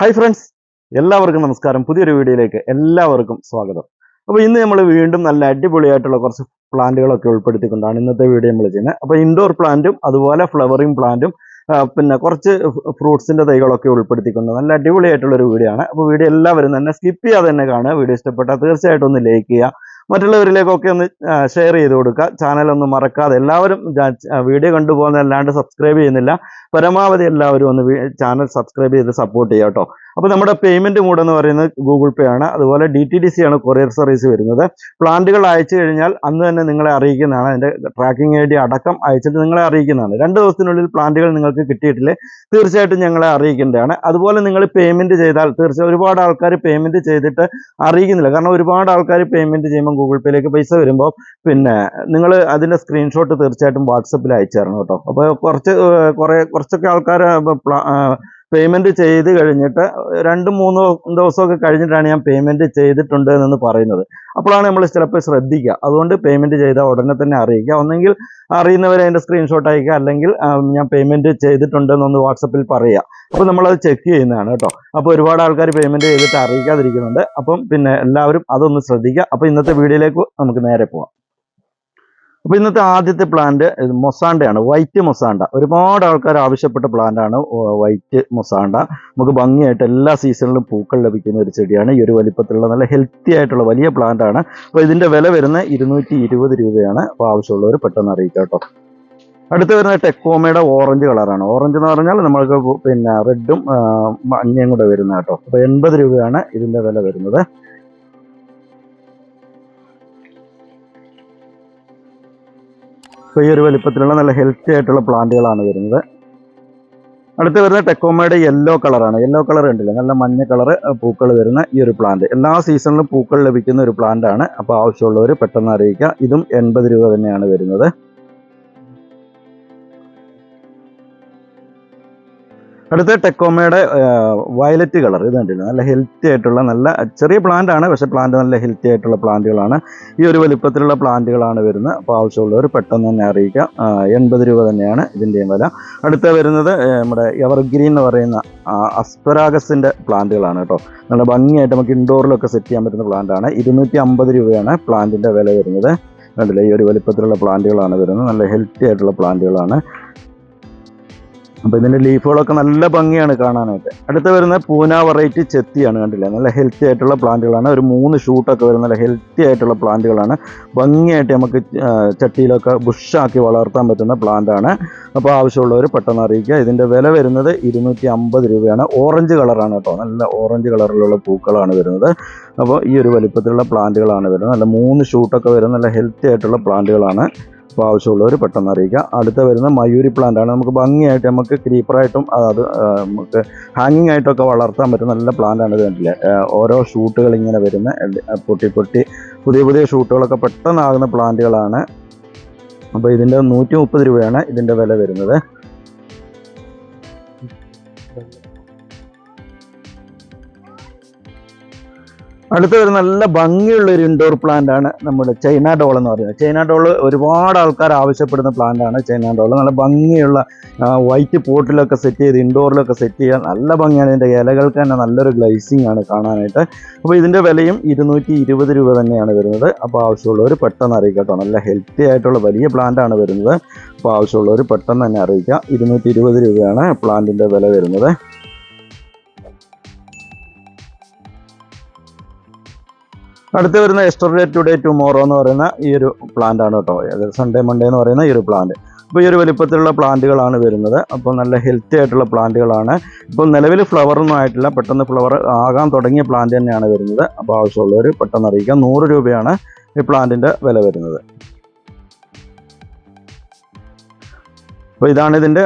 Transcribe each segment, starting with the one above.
Hi friends എല്ലാവർക്കും നമസ്കാരം. പുതിയൊരു വീഡിയോയിലേക്ക് എല്ലാവർക്കും സ്വാഗതം. അപ്പോൾ ഇന്ന് നമ്മൾ വീണ്ടും നല്ല അടിപൊളിയായിട്ടുള്ള കുറച്ച് പ്ലാന്റുകളൊക്കെ ഉൾപ്പെടുത്തിക്കൊണ്ടാണ് ഇന്നത്തെ വീഡിയോ നമ്മൾ ചെയ്യുന്നത്. അപ്പോൾ ഇൻഡോർ പ്ലാന്റും അതുപോലെ ഫ്ലവറിംഗ് പ്ലാന്റും പിന്നെ കുറച്ച് ഫ്രൂട്ട്സിന്റെ തൈകളൊക്കെ ഉൾപ്പെടുത്തിക്കൊണ്ട് നല്ല അടിപൊളിയായിട്ടുള്ള ഒരു വീഡിയോ ആണ്. അപ്പോൾ വീഡിയോ എല്ലാവരും തന്നെ സ്കിപ്പ് ചെയ്യാതെ തന്നെ കാണുക. വീഡിയോ ഇഷ്ടപ്പെട്ടാൽ തീർച്ചയായിട്ടും ഒന്ന് ലൈക്ക് ചെയ്യുക. മറ്റുള്ളവരിലേക്കൊക്കെ ഒന്ന് ഷെയർ ചെയ്ത് കൊടുക്കുക. ചാനൽ ഒന്ന് മറക്കാതെ എല്ലാവരും വീഡിയോ കണ്ടുപോകുന്നതല്ലാണ്ട് സബ്സ്ക്രൈബ് ചെയ്യുന്നില്ല. പരമാവധി എല്ലാവരും ഒന്ന് ചാനൽ സബ്സ്ക്രൈബ് ചെയ്ത് സപ്പോർട്ട് ചെയ്യുക കേട്ടോ. അപ്പോൾ നമ്മുടെ പേയ്മെന്റ് മോഡ് എന്ന് പറയുന്നത് ഗൂഗിൾ പേ ആണ്. അതുപോലെ ഡി ടി ഡി സി ആണ് കൊറിയർ സർവീസ് വരുന്നത്. പ്ലാന്റുകൾ അയച്ചു കഴിഞ്ഞാൽ അന്ന് തന്നെ നിങ്ങളെ അറിയിക്കുന്നതാണ്. അതിന്റെ ട്രാക്കിംഗ് ഐ ഡി അടക്കം അയച്ചിട്ട് നിങ്ങളെ അറിയിക്കുന്നതാണ്. രണ്ട് ദിവസത്തിനുള്ളിൽ പ്ലാന്റുകൾ നിങ്ങൾക്ക് കിട്ടിയിട്ടില്ലേ? തീർച്ചയായിട്ടും ഞങ്ങളെ അറിയിക്കേണ്ടതാണ്. അതുപോലെ നിങ്ങൾ പേയ്മെന്റ് ചെയ്താൽ തീർച്ചയായും ഒരുപാട് ആൾക്കാർ പേയ്മെന്റ് ചെയ്തിട്ട് അറിയിക്കുന്നില്ല. കാരണം ഒരുപാട് ആൾക്കാർ പേയ്മെന്റ് ചെയ്യുമ്പോൾ ഗൂഗിൾ പേയിലേക്ക് പൈസ വരുമ്പോൾ പിന്നെ നിങ്ങൾ അതിന്റെ സ്ക്രീൻഷോട്ട് തീർച്ചയായിട്ടും വാട്സപ്പിൽ അയച്ചു തരണം കേട്ടോ. അപ്പോൾ കുറച്ച് കുറേ കുറച്ചൊക്കെ ആൾക്കാർ പേയ്മെന്റ് ചെയ്ത് കഴിഞ്ഞിട്ട് രണ്ട് മൂന്ന് ദിവസമൊക്കെ കഴിഞ്ഞിട്ടാണ് ഞാൻ പേയ്മെന്റ് ചെയ്തിട്ടുണ്ട് എന്ന് പറയുന്നത്. അപ്പോഴാണ് നമ്മൾ ചിലപ്പോൾ ശ്രദ്ധിക്കുക. അതുകൊണ്ട് പേയ്മെന്റ് ചെയ്താൽ ഉടനെ തന്നെ അറിയിക്കുക. ഒന്നെങ്കിൽ അറിയുന്നവരെ അതിന്റെ സ്ക്രീൻഷോട്ട് അയക്കുക. അല്ലെങ്കിൽ ഞാൻ പേയ്മെന്റ് ചെയ്തിട്ടുണ്ടെന്നൊന്ന് വാട്സപ്പിൽ പറയുക. അപ്പോൾ നമ്മളത് ചെക്ക് ചെയ്യുന്നതാണ് കേട്ടോ. അപ്പോൾ ഒരുപാട് ആൾക്കാർ പേയ്മെന്റ് ചെയ്തിട്ട് അറിയിക്കാതിരിക്കുന്നുണ്ട്. അപ്പം പിന്നെ എല്ലാവരും അതൊന്ന് ശ്രദ്ധിക്കുക. അപ്പോൾ ഇന്നത്തെ വീഡിയോയിലേക്ക് നമുക്ക് നേരെ പോവാം. അപ്പോൾ ഇന്നത്തെ ആദ്യത്തെ പ്ലാന്റ് മൊസാണ്ടയാണ് വൈറ്റ് മൊസാണ്ട ഒരുപാട് ആൾക്കാർ ആവശ്യപ്പെട്ട പ്ലാന്റാണ് വൈറ്റ് മൊസാണ്ട നമുക്ക് ഭംഗിയായിട്ട് എല്ലാ സീസണിലും പൂക്കൾ ലഭിക്കുന്ന ഒരു ചെടിയാണ്. ഈ ഒരു വലിപ്പത്തിലുള്ള നല്ല ഹെൽത്തി ആയിട്ടുള്ള വലിയ പ്ലാന്റ് ആണ്. അപ്പോൾ ഇതിന്റെ വില വരുന്ന ഇരുന്നൂറ്റി ഇരുപത് രൂപയാണ്. അപ്പോൾ ആവശ്യമുള്ളവർ പെട്ടെന്ന് അറിയിക്കാം കേട്ടോ. അടുത്ത് വരുന്ന ടെക്കോമയുടെ ഓറഞ്ച് കളറാണ് ഓറഞ്ച് എന്ന് പറഞ്ഞാൽ നമ്മൾക്ക് പിന്നെ റെഡും മഞ്ഞയും കൂടെ വരുന്ന കേട്ടോ. അപ്പോൾ എൺപത് രൂപയാണ് ഇതിന്റെ വില വരുന്നത്. അപ്പോൾ ഈ ഒരു വലിപ്പത്തിലുള്ള നല്ല ഹെൽത്തി ആയിട്ടുള്ള പ്ലാന്റുകളാണ് വരുന്നത്. അടുത്ത് വരുന്ന ടെക്കോമയുടെ യെല്ലോ കളറാണ് യെല്ലോ കളർ ഉണ്ടല്ലോ നല്ല മഞ്ഞ കളർ പൂക്കൾ വരുന്ന ഈ ഒരു പ്ലാന്റ് എല്ലാ സീസണിലും പൂക്കൾ ലഭിക്കുന്ന ഒരു പ്ലാന്റ് ആണ്. അപ്പോൾ ആവശ്യമുള്ളവർ പെട്ടെന്ന് അറിയിക്കുക. ഇതും എൺപത് രൂപ തന്നെയാണ് വരുന്നത്. അടുത്ത ടെക്കോമയുടെ വയലറ്റ് കളർ. ഇത് കണ്ടില്ല? നല്ല ഹെൽത്തി ആയിട്ടുള്ള നല്ല ചെറിയ പ്ലാന്റ് ആണ് പക്ഷേ പ്ലാന്റ് നല്ല ഹെൽത്തി ആയിട്ടുള്ള പ്ലാന്റുകളാണ് ഈ ഒരു വലിപ്പത്തിലുള്ള പ്ലാന്റുകളാണ് വരുന്നത്. അപ്പോൾ ആവശ്യമുള്ളവർ പെട്ടെന്ന് തന്നെ അറിയിക്കാം. എൺപത് രൂപ തന്നെയാണ് ഇതിന്റെയും വില. അടുത്ത വരുന്നത് നമ്മുടെ എവർഗ്രീൻ എന്ന് പറയുന്ന അസ്പരാഗസിന്റെ പ്ലാന്റുകളാണ് കേട്ടോ. നല്ല ഭംഗിയായിട്ട് നമുക്ക് ഇൻഡോറിലൊക്കെ സെറ്റ് ചെയ്യാൻ പറ്റുന്ന പ്ലാന്റാണ് ഇരുന്നൂറ്റി അമ്പത് രൂപയാണ് പ്ലാന്റിന്റെ വില വരുന്നത്. കണ്ടില്ലേ? ഈ ഒരു വലിപ്പത്തിലുള്ള പ്ലാന്റുകളാണ് വരുന്നത്. നല്ല ഹെൽത്തി ആയിട്ടുള്ള പ്ലാന്റുകളാണ് അപ്പോൾ ഇതിന്റെ ലീഫുകളൊക്കെ നല്ല ഭംഗിയാണ് കാണാനായിട്ട്. അടുത്ത വരുന്ന പൂന വെറൈറ്റി ചെത്തിയാണ് കണ്ടില്ലേ? നല്ല ഹെൽത്തി ആയിട്ടുള്ള പ്ലാന്റുകളാണ്. ഒരു മൂന്ന് ഷൂട്ടൊക്കെ വരുന്ന നല്ല ഹെൽത്തി ആയിട്ടുള്ള പ്ലാന്റുകളാണ്. ഭംഗിയായിട്ട് നമുക്ക് ചട്ടിയിലൊക്കെ ബുഷാക്കി വളർത്താൻ പറ്റുന്ന പ്ലാന്റ് ആണ് അപ്പോൾ ആവശ്യമുള്ളവർ പെട്ടെന്ന് അറിയിക്കുക. ഇതിന്റെ വില വരുന്നത് ഇരുന്നൂറ്റി അമ്പത് രൂപയാണ് ഓറഞ്ച് കളറാണ് കേട്ടോ. നല്ല ഓറഞ്ച് കളറിലുള്ള പൂക്കളാണ് വരുന്നത്. അപ്പോൾ ഈ ഒരു വലിപ്പത്തിലുള്ള പ്ലാന്റുകളാണ് വരുന്നത്. നല്ല മൂന്ന് ഷൂട്ടൊക്കെ വരുന്ന നല്ല ഹെൽത്തി ആയിട്ടുള്ള പ്ലാന്റുകളാണ്. അപ്പോൾ ആവശ്യമുള്ളവർ പെട്ടെന്ന് അറിയിക്കുക. അടുത്ത വരുന്ന മയൂരി പ്ലാന്റ് ആണ്. നമുക്ക് ഭംഗിയായിട്ട് നമുക്ക് ക്രീപ്പറായിട്ടും അത് ആ, നമുക്ക് ഹാങ്ങിങ് ആയിട്ടൊക്കെ വളർത്താൻ പറ്റുന്ന നല്ല പ്ലാന്റ് ആണ് ഇത് ഓരോ ഷൂട്ടുകൾ ഇങ്ങനെ വരുന്ന പൊട്ടി പൊട്ടി പുതിയ പുതിയ ഷൂട്ടുകളൊക്കെ പെട്ടെന്നാകുന്ന പ്ലാന്റുകളാണ് അപ്പോൾ ഇതിന്റെ നൂറ്റി മുപ്പത് രൂപയാണ് ഇതിന്റെ വില വരുന്നത്. അടുത്ത ഒരു നല്ല ഭംഗിയുള്ള ഒരു ഇൻഡോർ പ്ലാന്റ് ആണ് നമ്മുടെ ചൈന ഡോൾ എന്ന് പറയുന്നത്. ചൈന ഡോൾ ഒരുപാട് ആൾക്കാർ ആവശ്യപ്പെടുന്ന പ്ലാന്റ് ആണ് ചൈന ഡോൾ നല്ല ഭംഗിയുള്ള വൈറ്റ് പോട്ടിലൊക്കെ സെറ്റ് ചെയ്ത് ഇൻഡോറിലൊക്കെ സെറ്റ് ചെയ്യാൻ നല്ല ഭംഗിയാണ്. ഇതിന്റെ ഇലകൾക്ക് തന്നെ നല്ലൊരു ഗ്ലൈസിങ് ആണ് കാണാനായിട്ട്. അപ്പോൾ ഇതിന്റെ വിലയും ഇരുന്നൂറ്റി ഇരുപത് രൂപ തന്നെയാണ് വരുന്നത്. അപ്പോൾ ആവശ്യമുള്ളവർ പെട്ടെന്ന് അറിയിക്കട്ടോ. കേട്ടോ നല്ല ഹെൽത്തി ആയിട്ടുള്ള വലിയ പ്ലാന്റ് ആണ് വരുന്നത്. അപ്പോൾ ആവശ്യമുള്ളവർ പെട്ടെന്ന് തന്നെ അറിയിക്കുക ഇരുന്നൂറ്റി രൂപയാണ് പ്ലാന്റിന്റെ വില വരുന്നത്. അടുത്ത് വരുന്ന എസ്റ്റർഡേ ടുഡേ ടുമോറോ എന്ന് പറയുന്ന ഈ ഒരു പ്ലാന്റ് ആണ് കേട്ടോ. സൺഡേ മൺഡേ എന്ന് പറയുന്ന ഈ ഒരു പ്ലാന്റ് അപ്പോൾ ഈ ഒരു വലിപ്പത്തിലുള്ള പ്ലാന്റുകളാണ് വരുന്നത്. അപ്പോൾ നല്ല ഹെൽത്തി ആയിട്ടുള്ള പ്ലാന്റുകളാണ്. ഇപ്പോൾ നിലവിൽ ഫ്ലവറൊന്നും ആയിട്ടില്ല. പെട്ടെന്ന് ഫ്ലവർ ആകാൻ തുടങ്ങിയ പ്ലാന്റ് തന്നെയാണ് വരുന്നത്. അപ്പോൾ ആവശ്യമുള്ളവർ പെട്ടെന്ന് അറിയിക്കാം. നൂറ് രൂപയാണ് ഈ പ്ലാന്റിന്റെ വില വരുന്നത്. അപ്പോൾ ഇതാണ് ഇതിന്റെ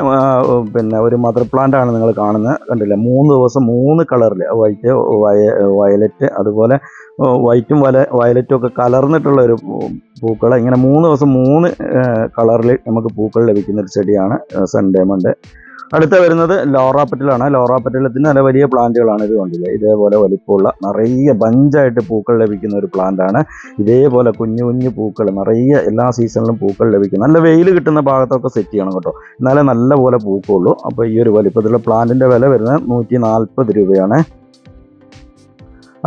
പിന്നെ ഒരു മദർ പ്ലാന്റ് ആണ് നിങ്ങൾ കാണുന്നത് കണ്ടില്ലേ? മൂന്ന് ദിവസം മൂന്ന് കളറിൽ വൈറ്റ് വയ വയലറ്റ് അതുപോലെ വൈറ്റും വല വയലറ്റും ഒക്കെ കലർന്നിട്ടുള്ള ഒരു പൂക്കൾ. ഇങ്ങനെ മൂന്ന് ദിവസം മൂന്ന് കളറിൽ നമുക്ക് പൂക്കൾ ലഭിക്കുന്ന ഒരു ചെടിയാണ് സൺഡേ മൺഡേ അടുത്ത വരുന്നത് ലോറ ലോറാപ്പറ്റിലത്തിന് നല്ല വലിയ പ്ലാന്റുകളാണ് ഇത് കണ്ടില്ലേ? ഇതേപോലെ വലിപ്പമുള്ള നിറയെ ബഞ്ചായിട്ട് പൂക്കൾ ലഭിക്കുന്ന ഒരു പ്ലാന്റാണ്. ഇതേപോലെ കുഞ്ഞു കുഞ്ഞു പൂക്കൾ നിറയെ എല്ലാ സീസണിലും പൂക്കൾ ലഭിക്കും. നല്ല വെയിൽ കിട്ടുന്ന ഭാഗത്തൊക്കെ സെറ്റ് ചെയ്യണം കേട്ടോ. എന്നാലേ നല്ല പോലെ പൂക്കുള്ളൂ. അപ്പോൾ ഈ ഒരു വലിപ്പത്തിലുള്ള പ്ലാന്റിന്റെ വില വരുന്നത് നൂറ്റി നാൽപ്പത് രൂപയാണ്.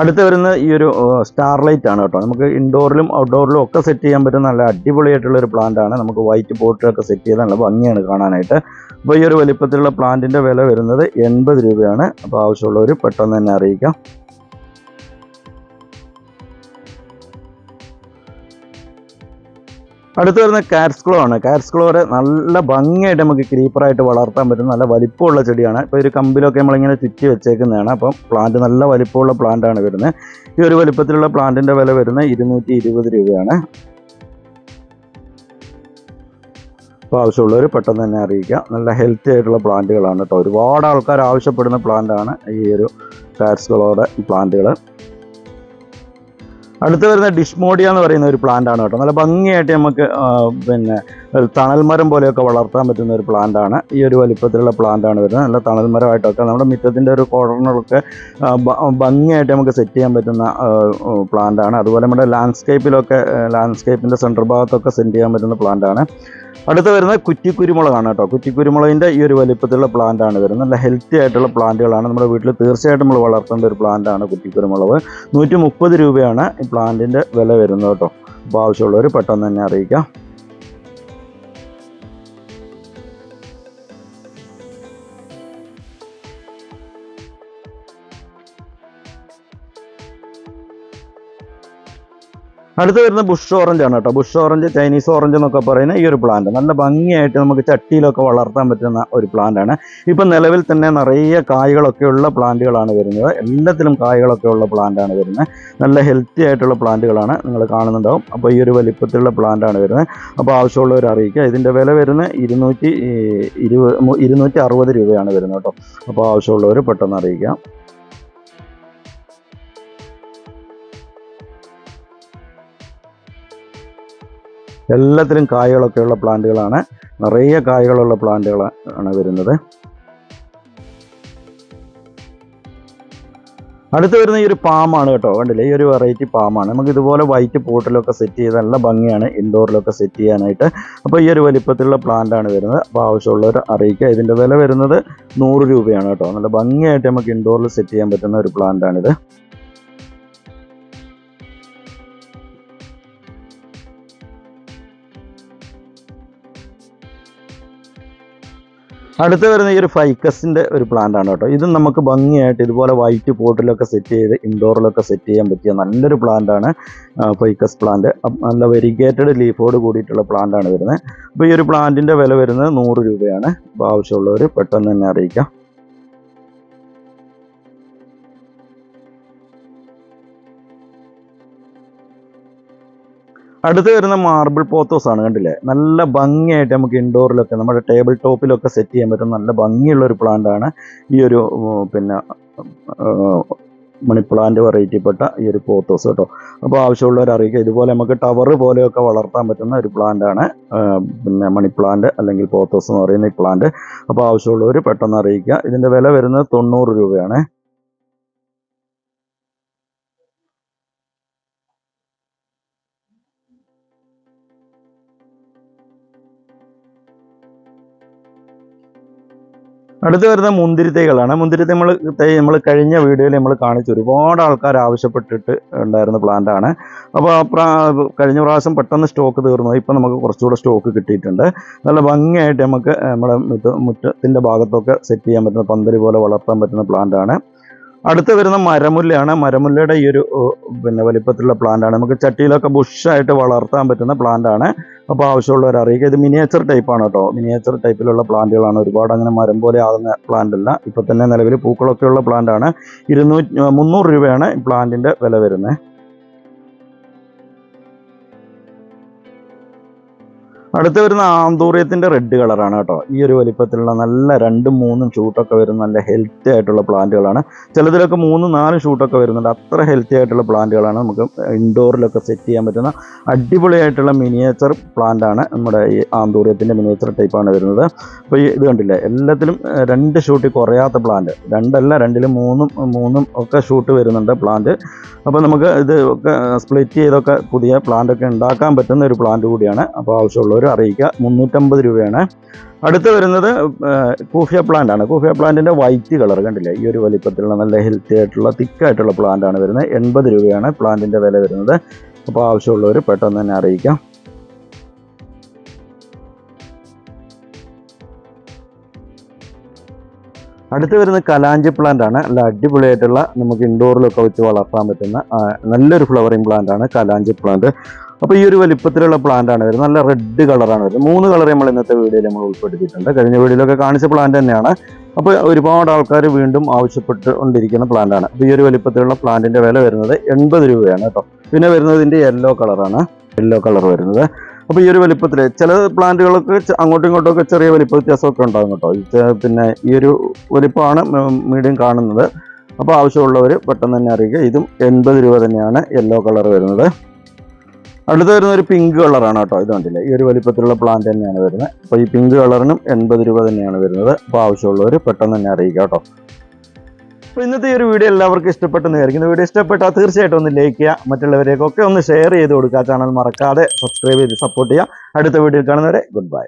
അടുത്ത് വരുന്ന ഈ ഒരു സ്റ്റാർലൈറ്റ് ആണ് കേട്ടോ. നമുക്ക് ഇൻഡോറിലും ഔട്ട്ഡോറിലും ഒക്കെ സെറ്റ് ചെയ്യാൻ പറ്റുന്ന നല്ല അടിപൊളിയായിട്ടുള്ള ഒരു പ്ലാന്റ് ആണ്. നമുക്ക് വൈറ്റ് പോട്ടിലൊക്കെ സെറ്റ് ചെയ്താൽ നല്ല ഭംഗിയാണ് കാണാനായിട്ട്. അപ്പോൾ ഈ ഒരു വലിപ്പത്തിലുള്ള പ്ലാന്റിന്റെ വില വരുന്നത് എൺപത് രൂപയാണ്. അപ്പോൾ ആവശ്യമുള്ളവർ പെട്ടെന്ന് തന്നെ അറിയിക്കാം. അടുത്ത് വരുന്ന കാറ്റ്സ്ക്ലോ ആണ്. കാറ്റ്സ്ക്ലോറെ നല്ല ഭംഗിയായിട്ട് നമുക്ക് ക്രീപ്പറായിട്ട് വളർത്താൻ പറ്റും നല്ല വലിപ്പമുള്ള ചെടിയാണ്. ഇപ്പോൾ ഒരു കമ്പിലൊക്കെ നമ്മളിങ്ങനെ ചുറ്റി വെച്ചേക്കുന്നതാണ്. അപ്പം പ്ലാന്റ് നല്ല വലിപ്പമുള്ള പ്ലാന്റ് ആണ് വരുന്നത്. ഈ ഒരു വലിപ്പത്തിലുള്ള പ്ലാന്റിന്റെ വില വരുന്നത് ഇരുന്നൂറ്റി രൂപയാണ്. അപ്പോൾ ആവശ്യമുള്ളവർ പെട്ടെന്ന് തന്നെ അറിയിക്കുക. നല്ല ഹെൽത്തി ആയിട്ടുള്ള പ്ലാന്റുകളാണ് കേട്ടോ. ഒരുപാട് ആൾക്കാർ ആവശ്യപ്പെടുന്ന പ്ലാന്റാണ് ഈ ഒരു ഫാറ്റ്സുകളോടെ പ്ലാന്റുകൾ അടുത്ത് വരുന്ന ഡിഷ്മോഡിയ എന്ന് പറയുന്ന ഒരു പ്ലാന്റ് ആണ് കേട്ടോ. നല്ല ഭംഗിയായിട്ട് നമുക്ക് പിന്നെ തണൽമരം തണൽ പോലെയൊക്കെ വളർത്താൻ പറ്റുന്ന ഒരു പ്ലാന്റ് ആണ്. ഈ ഒരു വലിപ്പത്തിലുള്ള പ്ലാന്റ് ആണ് വരുന്നത്. നല്ല തണൽമരമായിട്ടൊക്കെ നമ്മുടെ മിറ്റത്തിന്റെ ഒരു കോർണറൊക്കെ ഭംഗിയായിട്ട് നമുക്ക് സെറ്റ് ചെയ്യാൻ പറ്റുന്ന പ്ലാന്റ് ആണ്. അതുപോലെ നമ്മുടെ ലാൻഡ്സ്കേപ്പിലൊക്കെ ലാൻഡ്സ്കേപ്പിന്റെ സെന്റർ ഭാഗത്തൊക്കെ സെറ്റ് ചെയ്യാൻ പറ്റുന്ന പ്ലാന്റ് ആണ്. അടുത്ത് വരുന്നത് കുറ്റിക്കുരുമുളകാണ് കേട്ടോ. കുറ്റിക്കുരുമുളകിന്റെ ഈ ഒരു വലിപ്പത്തിലുള്ള പ്ലാന്റ് ആണ് വരുന്നത്. നല്ല ഹെൽത്തി ആയിട്ടുള്ള പ്ലാന്റുകളാണ് നമ്മുടെ വീട്ടിൽ തീർച്ചയായിട്ടും നമ്മൾ വളർത്തേണ്ട ഒരു പ്ലാന്റാണ് കുറ്റിക്കുരുമുളക്. നൂറ്റി മുപ്പത് രൂപയാണ് ഈ പ്ലാന്റിന്റെ വില വരുന്നത് കേട്ടോ. അപ്പോൾ ആവശ്യമുള്ളവർ പെട്ടെന്ന് തന്നെ അറിയിക്കാം. അടുത്ത് വരുന്ന ബുഷ് ഓറഞ്ച് ആണ് കേട്ടോ. ബുഷ് ഓറഞ്ച് ചൈനീസ് ഓറഞ്ച് എന്നൊക്കെ പറയുന്ന ഈ ഒരു പ്ലാന്റ് നല്ല ഭംഗിയായിട്ട് നമുക്ക് ചട്ടിയിലൊക്കെ വളർത്താൻ പറ്റുന്ന ഒരു പ്ലാന്റ് ആണ്. ഇപ്പം നിലവിൽ തന്നെ നിറയെ കായ്കളൊക്കെ ഉള്ള പ്ലാന്റുകളാണ് വരുന്നത്. എല്ലാത്തിലും കായ്കളൊക്കെ ഉള്ള പ്ലാന്റ് ആണ് വരുന്നത്. നല്ല ഹെൽത്തി ആയിട്ടുള്ള പ്ലാന്റുകളാണ് നിങ്ങൾ കാണുന്നുണ്ടാവും. അപ്പോൾ ഈ ഒരു വലിപ്പത്തിലുള്ള പ്ലാന്റ് ആണ് വരുന്നത്. അപ്പോൾ ആവശ്യമുള്ളവർ അറിയിക്കുക. ഇതിന്റെ വില വരുന്നത് ഇരുന്നൂറ്റി ഇരുപത് ഇരുന്നൂറ്റി അറുപത് രൂപയാണ് വരുന്നത് കേട്ടോ. അപ്പോൾ ആവശ്യമുള്ളവർ പെട്ടെന്ന് അറിയിക്കുക. എല്ലാത്തിലും കായകളൊക്കെ ഉള്ള പ്ലാന്റുകളാണ്. നിറയെ കായകളുള്ള പ്ലാന്റുകളാണ് വരുന്നത്. അടുത്ത് വരുന്ന ഈ ഒരു പാമാണ് കേട്ടോ. കണ്ടില്ലേ? ഈ ഒരു വെറൈറ്റി പാമാണ്. നമുക്ക് ഇതുപോലെ വൈറ്റ് പോട്ടിലൊക്കെ സെറ്റ് ചെയ്ത് നല്ല ഭംഗിയാണ് ഇൻഡോറിലൊക്കെ സെറ്റ് ചെയ്യാനായിട്ട്. അപ്പോൾ ഈ ഒരു വലിപ്പത്തിലുള്ള പ്ലാന്റ് ആണ് വരുന്നത്. അപ്പോൾ ആവശ്യമുള്ളവർ അറിയിക്കുക. ഇതിന്റെ വില വരുന്നത് നൂറ് രൂപയാണ് കേട്ടോ. നല്ല ഭംഗിയായിട്ട് നമുക്ക് ഇൻഡോറിൽ സെറ്റ് ചെയ്യാൻ പറ്റുന്ന ഒരു പ്ലാന്റ് അടുത്ത് വരുന്ന ഈ ഒരു ഫൈക്കസിന്റെ ഒരു പ്ലാന്റ് ആണ് കേട്ടോ. ഇതും നമുക്ക് ഭംഗിയായിട്ട് ഇതുപോലെ വൈറ്റ് പോട്ടിലൊക്കെ സെറ്റ് ചെയ്ത് ഇൻഡോറിലൊക്കെ സെറ്റ് ചെയ്യാൻ പറ്റിയ നല്ലൊരു പ്ലാന്റ് ആണ് ഫൈക്കസ് പ്ലാന്റ് നല്ല വെരിഗേറ്റഡ് ലീഫോട് കൂടിയിട്ടുള്ള പ്ലാന്റ് ആണ് വരുന്നത്. അപ്പോൾ ഈ ഒരു പ്ലാന്റിന്റെ വില വരുന്നത് നൂറ് രൂപയാണ്. അപ്പോൾ ആവശ്യമുള്ളവർ പെട്ടെന്ന് തന്നെ അറിയിക്കാം. അടുത്ത് വരുന്ന മാർബിൾ പോത്തോസ് ആണ് കണ്ടില്ലേ? നല്ല ഭംഗിയായിട്ട് നമുക്ക് ഇൻഡോറിലൊക്കെ നമ്മുടെ ടേബിൾ ടോപ്പിലൊക്കെ സെറ്റ് ചെയ്യാൻ പറ്റുന്ന നല്ല ഭംഗിയുള്ള ഒരു പ്ലാന്റ് ആണ് ഈ ഒരു പിന്നെ മണി പ്ലാന്റ് വെറൈറ്റിപ്പെട്ട ഈ ഒരു പോത്തോസ് കേട്ടോ. അപ്പോൾ ആവശ്യമുള്ളവർ അറിയിക്കുക. ഇതുപോലെ നമുക്ക് ടവർ പോലെയൊക്കെ വളർത്താൻ പറ്റുന്ന ഒരു പ്ലാന്റ് ആണ് പിന്നെ മണി പ്ലാന്റ് അല്ലെങ്കിൽ പോത്തോസ് എന്ന് പറയുന്ന ഈ പ്ലാന്റ് അപ്പോൾ ആവശ്യമുള്ളവർ പെട്ടെന്ന് അറിയിക്കുക. ഇതിന്റെ വില വരുന്നത് തൊണ്ണൂറ് രൂപയാണ്. അടുത്ത് വരുന്ന മുന്തിരി തൈകളാണ് മുന്തിരി തൈ നമ്മൾ തൈ നമ്മൾ കഴിഞ്ഞ വീഡിയോയിൽ നമ്മൾ കാണിച്ചു. ഒരുപാട് ആൾക്കാർ ആവശ്യപ്പെട്ടിട്ട് ഉണ്ടായിരുന്ന ആണ്. അപ്പോൾ കഴിഞ്ഞ പ്രാവശ്യം പെട്ടെന്ന് സ്റ്റോക്ക് തീർന്നു. ഇപ്പം നമുക്ക് കുറച്ചുകൂടെ സ്റ്റോക്ക് കിട്ടിയിട്ടുണ്ട്. നല്ല ഭംഗിയായിട്ട് നമുക്ക് നമ്മുടെ മുറ്റ മുറ്റത്തിന്റെ ഭാഗത്തൊക്കെ സെറ്റ് ചെയ്യാൻ പറ്റുന്ന പന്തലി പോലെ വളർത്താൻ പറ്റുന്ന പ്ലാന്റ് ആണ്. അടുത്ത് വരുന്ന മരമുല്ലയാണ്. മരമുല്ലയുടെ ഈ ഒരു പിന്നെ വലിപ്പത്തിലുള്ള പ്ലാന്റ് ആണ്. നമുക്ക് ചട്ടിയിലൊക്കെ ബുഷായിട്ട് വളർത്താൻ പറ്റുന്ന പ്ലാന്റ് ആണ്. അപ്പോൾ ആവശ്യമുള്ളവർ അറിയിക്കുക. ഇത് മിനിയേച്ചർ ടൈപ്പ് ആണ് കേട്ടോ മിനിയേച്ചർ ടൈപ്പിലുള്ള പ്ലാന്റുകളാണ് ഒരുപാട് അങ്ങനെ മരം പോലെ ആകുന്ന പ്ലാന്റ് അല്ല. ഇപ്പൊ തന്നെ നിലവിൽ പൂക്കളൊക്കെയുള്ള പ്ലാന്റ് ആണ്. ഇരുന്നൂറ്റി മുന്നൂറ് രൂപയാണ് ഈ പ്ലാന്റിന്റെ വില വരുന്നത് അടുത്ത് വരുന്ന ആന്തൂറിയത്തിന്റെ റെഡ് കളറാണ് കേട്ടോ. ഈ ഒരു വലിപ്പത്തിലുള്ള നല്ല രണ്ടും മൂന്നും ഷൂട്ടൊക്കെ വരുന്ന നല്ല ഹെൽത്തി ആയിട്ടുള്ള പ്ലാന്റുകളാണ് ചിലതിലൊക്കെ മൂന്നും നാലും ഷൂട്ടൊക്കെ വരുന്നുണ്ട്. അത്ര ഹെൽത്തി ആയിട്ടുള്ള പ്ലാന്റുകളാണ് നമുക്ക് ഇൻഡോറിലൊക്കെ സെറ്റ് ചെയ്യാൻ പറ്റുന്ന അടിപൊളിയായിട്ടുള്ള മിനിയേച്ചർ പ്ലാന്റ് ആണ് നമ്മുടെ ഈ ആന്തൂറിയത്തിന്റെ മിനിയേച്ചർ ടൈപ്പാണ് വരുന്നത്. അപ്പോൾ ഈ ഇത് കണ്ടില്ലേ? എല്ലാത്തിലും രണ്ട് ഷൂട്ടിൽ കുറയാത്ത പ്ലാന്റ് രണ്ടല്ല രണ്ടിലും മൂന്നും മൂന്നും ഒക്കെ ഷൂട്ട് വരുന്നുണ്ട് പ്ലാന്റ് അപ്പോൾ നമുക്ക് ഇത് ഒക്കെ സ്പ്ലിറ്റ് ചെയ്തൊക്കെ പുതിയ പ്ലാന്റ് ഒക്കെ ഉണ്ടാക്കാൻ പറ്റുന്ന ഒരു പ്ലാന്റ് കൂടിയാണ്. അപ്പോൾ ആവശ്യമുള്ളവർ അറിയിക്കുക. മുന്നൂറ്റമ്പത് രൂപയാണ്. അടുത്ത് വരുന്നത് കൂഫിയ പ്ലാന്റ് ആണ്. കൂഫിയ പ്ലാന്റിന്റെ വൈറ്റ് കളർ കണ്ടില്ലേ? ഈ ഒരു വലിപ്പത്തിലുള്ള നല്ല ഹെൽത്തി ആയിട്ടുള്ള തിക്കായിട്ടുള്ള പ്ലാന്റ് ആണ് വരുന്നത്. എൺപത് രൂപയാണ് പ്ലാന്റിന്റെ വില വരുന്നത്. അപ്പോൾ ആവശ്യമുള്ളവർ പെട്ടെന്ന് തന്നെ അറിയിക്കാം. അടുത്ത് വരുന്ന കലാഞ്ചി പ്ലാന്റ് ആണ്. നല്ല അടിപൊളിയായിട്ടുള്ള നമുക്ക് ഇൻഡോറിലൊക്കെ വെച്ച് വളർത്താൻ പറ്റുന്ന നല്ലൊരു ഫ്ലവറിങ് പ്ലാന്റ് ആണ് കലാഞ്ചി പ്ലാന്റ് അപ്പോൾ ഈ ഒരു വലിപ്പത്തിലുള്ള പ്ലാന്റ് ആണ് വരുന്നത്. നല്ല റെഡ് കളറാണ് വരുന്നത്. മൂന്ന് കളർ നമ്മൾ ഇന്നത്തെ വീഡിയോയിൽ നമ്മൾ ഉൾപ്പെടുത്തിയിട്ടുണ്ട്. കഴിഞ്ഞ വീഡിയോയിലൊക്കെ കാണിച്ച പ്ലാന്റ് തന്നെയാണ്. അപ്പോൾ ഒരുപാട് ആൾക്കാർ വീണ്ടും ആവശ്യപ്പെട്ടുകൊണ്ടിരിക്കുന്ന പ്ലാന്റ് ആണ്. അപ്പോൾ ഈ ഒരു വലിപ്പത്തിലുള്ള പ്ലാന്റിന്റെ വില വരുന്നത് എൺപത് രൂപയാണ് കേട്ടോ. പിന്നെ വരുന്നത് ഇതിന്റെ യെല്ലോ കളറാണ് യെല്ലോ കളർ വരുന്നത്. അപ്പോൾ ഈ ഒരു വലിപ്പത്തിൽ ചില പ്ലാന്റുകളൊക്കെ അങ്ങോട്ടും ഇങ്ങോട്ടും ചെറിയ വലിപ്പ വ്യത്യാസമൊക്കെ ഉണ്ടാകും കേട്ടോ. പിന്നെ ഈ ഒരു വലിപ്പമാണ് മീഡിയം കാണുന്നത്. അപ്പോൾ ആവശ്യമുള്ളവർ പെട്ടെന്ന് തന്നെ അറിയിക്കുക. ഇതും എൺപത് രൂപ തന്നെയാണ് യെല്ലോ കളർ വരുന്നത്. അടുത്ത് വരുന്ന ഒരു പിങ്ക് കളറാണ് കേട്ടോ. ഇത് കണ്ടില്ലേ? ഈ ഒരു വലിപ്പത്തിലുള്ള പ്ലാന്റ് തന്നെയാണ് വരുന്നത്. അപ്പോൾ ഈ പിങ്ക് കളറിനും എൺപത് രൂപ തന്നെയാണ് വരുന്നത്. അപ്പോൾ ആവശ്യമുള്ളവർ പെട്ടെന്ന് തന്നെ അറിയിക്കുക കേട്ടോ. അപ്പോൾ ഇന്നത്തെ ഈ ഒരു വീഡിയോ എല്ലാവർക്കും ഇഷ്ടപ്പെട്ടെന്ന് വിചാരിക്കുന്നു. വീഡിയോ ഇഷ്ടപ്പെട്ടാൽ തീർച്ചയായിട്ടും ഒന്ന് ലൈക്ക് ചെയ്യുക. മറ്റുള്ളവരേക്കൊക്കെ ഒന്ന് ഷെയർ ചെയ്ത് കൊടുക്കുക. ചാനൽ മറക്കാതെ സബ്സ്ക്രൈബ് ചെയ്ത് സപ്പോർട്ട് ചെയ്യുക. അടുത്ത വീഡിയോ കാണുന്നവരെ ഗുഡ് ബൈ